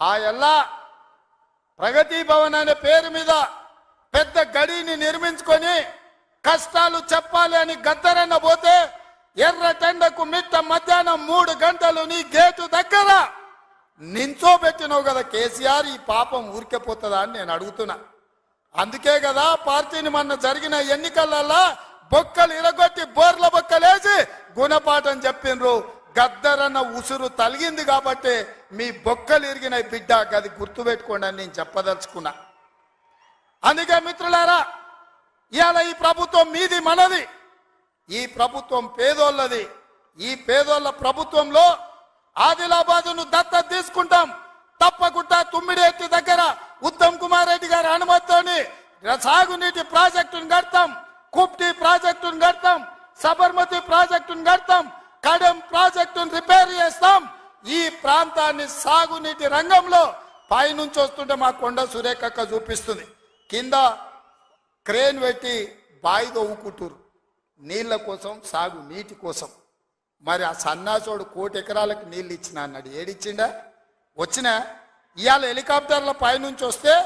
ఆ ఎల్లా ప్రగతి భవన్ అనే పేరు మీద పెద్ద గడిని నిర్మించుకొని కష్టాలు చెప్పాలి అని గద్దరన్న పోతే ఎర్ర టెండకు మిట్ట మధ్యాహ్నం మూడు గంటలు నీ గేటు దగ్గర నించోబెట్టినావు కదా కేసీఆర్ ఈ పాపం ఊరికే పోతుందా అని నేను అడుగుతున్నా. అందుకే కదా పార్టీని మొన్న జరిగిన ఎన్నికలలో బొక్కలు ఇరగొట్టి బోర్ల బొక్కలేసి గుణపాఠం చెప్పిండ్రు గద్దరన్న ఉసురు తలిగింది కాబట్టి మీ బొక్కలు ఇరిగిన బిడ్డ గది గుర్తుపెట్టుకోండి అని నేను చెప్పదలుచుకున్నా. అందుకే మిత్రులారా ఇవాళ ఈ ప్రభుత్వం మీది మనది. ఈ ప్రభుత్వం పేదోళ్ళది. ఈ పేదోళ్ళ ప్రభుత్వంలో ఆదిలాబాదును దత్త తీసుకుంటాం. తప్పకుండా తుమ్మిడేటి దగ్గర ఉత్తమ్ కుమార్ రెడ్డి గారి అనుమతితోని సాగునీటి ప్రాజెక్టును కడతాం కుప్టి ప్రాజెక్టును కడతాం సబర్మతి ప్రాజెక్టును కడతాం కడెం ప్రాజెక్టును రిపేర్ చేస్తాం. ఈ ప్రాంతాన్ని సాగునీటి రంగంలో పైనుంచి వస్తుంటే మా కొండ సురేఖక్క చూపిస్తుంది. కింద క్రేన్ పెట్టి బాయి తవ్వుకుంటురు నీళ్ళ కోసం సాగు నీటి కోసం. మరి ఆ సన్నాసోడు కోటి ఎకరాలకు నీళ్ళు ఇచ్చిన అన్నాడు. ఏడిచ్చిండా? వచ్చిన ఇవాళ హెలికాప్టర్ల పైనుంచి వస్తే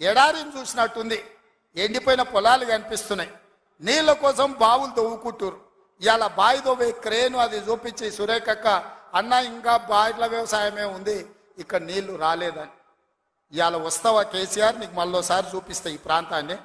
ఎడారిని చూసినట్టుంది. ఎండిపోయిన పొలాలు కనిపిస్తున్నాయి. నీళ్ళ కోసం బావులు తవ్వుకుంటురు. ఇవాళ బావి తవ్వే క్రేను అది చూపించి సురేఖక్క అన్న ఇంకా బాయిల వ్యవసాయమే ఉంది ఇక్కడ నీళ్ళు రాలేదని. ఇవాళ వస్తావా కేసీఆర్? నీకు మళ్ళోసారి చూపిస్తా ఈ ప్రాంతాన్ని.